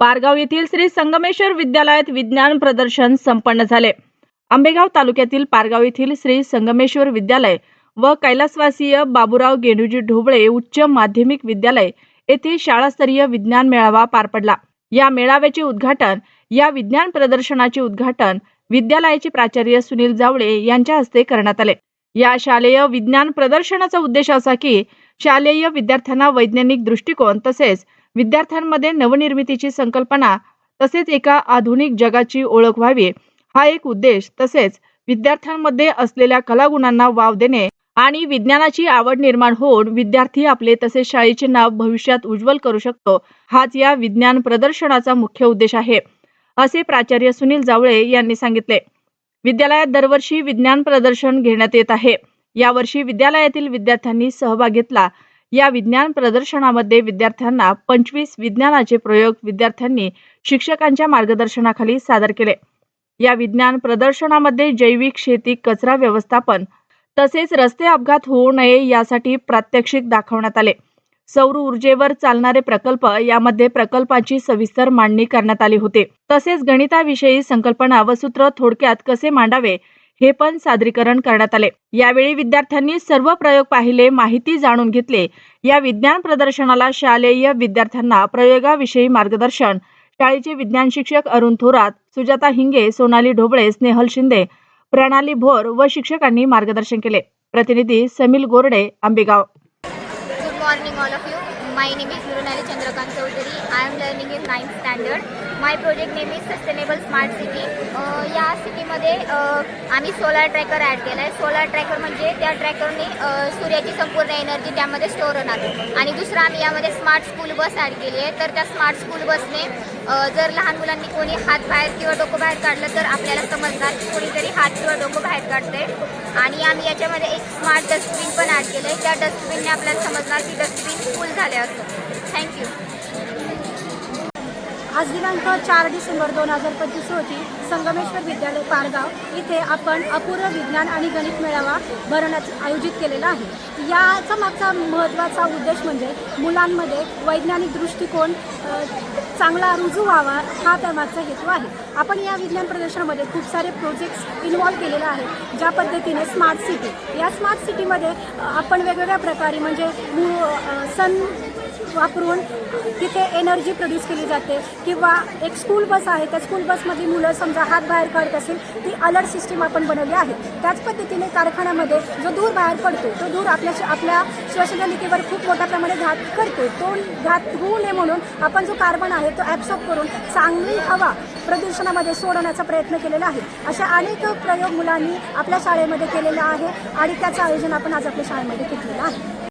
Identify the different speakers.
Speaker 1: पारगाव येथील श्री संगमेश्वर विद्यालयात विज्ञान प्रदर्शन संपन्न झाले. आंबेगाव तालुक्यातील पारगाव येथील श्री संगमेश्वर विद्यालय व कैलासवासीय बाबूराव गेनुजी ढोबळे उच्च माध्यमिक विद्यालय येथे शाळास्तरीय विज्ञान मेळावा पार पडला. या मेळाव्याचे उद्घाटन या विज्ञान प्रदर्शनाचे उद्घाटन विद्यालयाचे प्राचार्य सुनील जावळे यांच्या हस्ते करण्यात आले. या शालेय विज्ञान प्रदर्शनाचा उद्देश असा की शालेय विद्यार्थ्यांना वैज्ञानिक दृष्टिकोन तसेच विद्यार्थ्यांमध्ये नवनिर्मितीची संकल्पना तसेच एका आधुनिक जगाची ओळख व्हावी हा एक उद्देश. तसेच विद्यार्थ्यांमध्ये असलेल्या कलागुणांना वाव देणे आणि विज्ञानाची आवड निर्माण होऊन विद्यार्थी आपले तसेच शाळेचे नाव भविष्यात उज्ज्वल करू शकतो हाच या विज्ञान प्रदर्शनाचा मुख्य उद्देश आहे असे प्राचार्य सुनील जावळे यांनी सांगितले. विद्यालयात दरवर्षी विज्ञान प्रदर्शन घेण्यात येत आहे. यावर्षी विद्यालयातील विद्यार्थ्यांनी सहभाग घेतला या विज्ञान प्रदर्शनामध्ये विद्यार्थ्यांना पंचवीस विज्ञानाचे प्रयोग विद्यार्थ्यांनी शिक्षकांच्या मार्गदर्शनाखाली सादर केले. या विज्ञान प्रदर्शनामध्ये जैविक शेती कचरा व्यवस्थापन तसेच रस्ते अपघात होऊ नये यासाठी प्रात्यक्षिक दाखवण्यात आले. सौर ऊर्जेवर चालणारे प्रकल्प यामध्ये प्रकल्पाची सविस्तर मांडणी करण्यात आली होती. तसेच गणिताविषयी संकल्पना व सूत्र थोडक्यात कसे मांडावे हे पण सादरीकरण करण्यात आले. यावेळी विद्यार्थ्यांनी सर्व प्रयोग पाहिले माहिती जाणून घेतले. या विज्ञान प्रदर्शनाला शालेय विद्यार्थ्यांना प्रयोगाविषयी मार्गदर्शन. शाळेचे विज्ञान शिक्षक अरुण थोरात सुजाता हिंगे सोनाली ढोबळे स्नेहल शिंदे प्रणाली भोर व शिक्षकांनी मार्गदर्शन केले. प्रतिनिधी Samil Gorde Ambegaon.
Speaker 2: Good morning all of you My name is Nurunali Chandrakant Chaudhary. I am learning in 9th standard. My project name is Sustainable Smart City. Uh, या सिटीमध्ये uh, आम्ही सोलार ट्रॅकर ॲड केला आहे solar tracker म्हणजे त्या ट्रॅकरने सूर्याची संपूर्ण energy त्यामध्ये स्टोअर होणार आणि दुसरं आम्ही यामध्ये स्मार्ट स्कूल बस ॲड केली आहे तर त्या स्मार्ट स्कूल बसने जर लहान मुलांनी कोणी हात बाहेर किंवा डोकं बाहेर काढलं तर आपल्याला समजणार की कोणीतरी हात किंवा डोकं बाहेर काढते आणि आम्ही याच्यामध्ये एक स्मार्ट डस्टबिन पण ॲड केलं आहे त्या डस्टबिनने आपल्याला समजणार की डस्टबिन फुल झाले असतो थँक्यू
Speaker 3: आज दिनांक चार डिसेंबर दोन हजार पंचवीस रोजी संगमेश्वर विद्यालय पारगाव इथे आपण अपूर्व विज्ञान आणि गणित मेळावा भरण्यात आयोजित केलेला आहे. याचा मागचा महत्त्वाचा उद्देश म्हणजे मुलांमध्ये वैज्ञानिक दृष्टिकोन चांगला रुजू व्हावा हा त्यामागचा हेतू आहे. आपण या विज्ञान प्रदर्शनामध्ये खूप सारे प्रोजेक्ट्स इन्व्हॉल्व केलेले आहेत ज्या पद्धतीने स्मार्ट सिटी या स्मार्ट सिटीमध्ये आपण वेगवेगळ्या प्रकारे म्हणजे मु सन वापरून तिथे एनर्जी प्रोड्यूस केली जाते. किंवा एक स्कूल बस आहे त्या स्कूल बसमधली मुलं समजा हात बाहेर काढत असेल ती अलर्ट सिस्टीम आपण बनवली आहे. त्याच पद्धतीने कारखान्यामध्ये जो धूर बाहेर पडतो तो धूर आपल्या आपल्या श्वसनलिकेवर खूप मोठ्या प्रमाणात घात करतो. तो घात होऊ नये म्हणून आपण जो कार्बन आहे तो ॲब्सॉर्ब करून चांगली हवा प्रदूषणामध्ये सोडवण्याचा प्रयत्न केलेला आहे. अशा अनेक प्रयोग मुलांनी आपल्या शाळेमध्ये केलेला आहे आणि त्याचं आयोजन आपण आज आपल्या शाळेमध्ये घेतलेलं आहे.